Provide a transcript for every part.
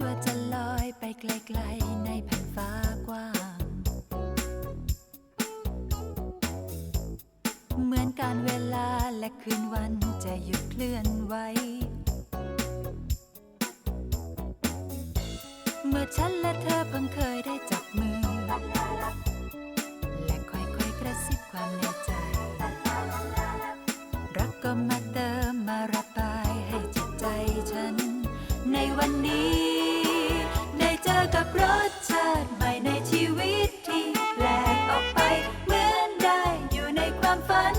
ตัวจะลอยไปไกลๆในแผ่นฟ้ากว้าง เหมือนการเวลาและคืนวันจะหยุดเคลื่อนไหว เมื่อฉันและเธอเพิ่งเคยได้จับมือ และค่อยๆกระซิบความในใจ รักก็มาเติมมาระบายให้จิตใจฉัน ในวันนี้ รสชาติใหม่ในชีวิตที่แปลกออกไป เหมือนได้อยู่ในความฝัน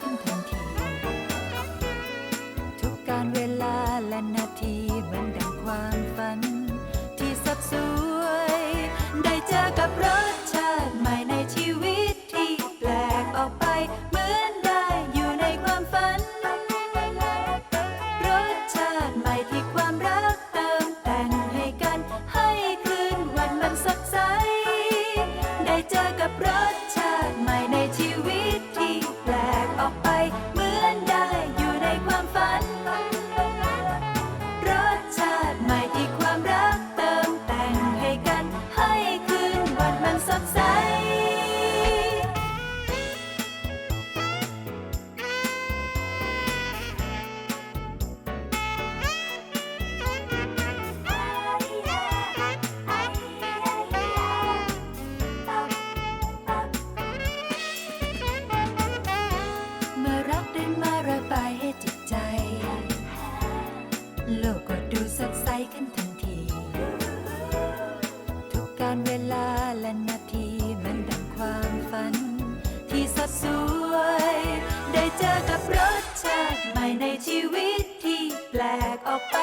ขึ้นทันที ทุกการเวลาและนาทีเหมือนดังความฝัน ที่สดสวย ได้เจอกับรสชาติใหม่ในชีวิตที่แปลกออกไป เหมือนได้อยู่ในความฝัน รสชาติใหม่ที่ความรักเติมแต่งให้กัน ให้คืนวันมันสดใส ได้เจอกับรสชาติใหม่ใน สวย ได้เจอกับรสชาติใหม่ในชีวิตที่แปลกออกไป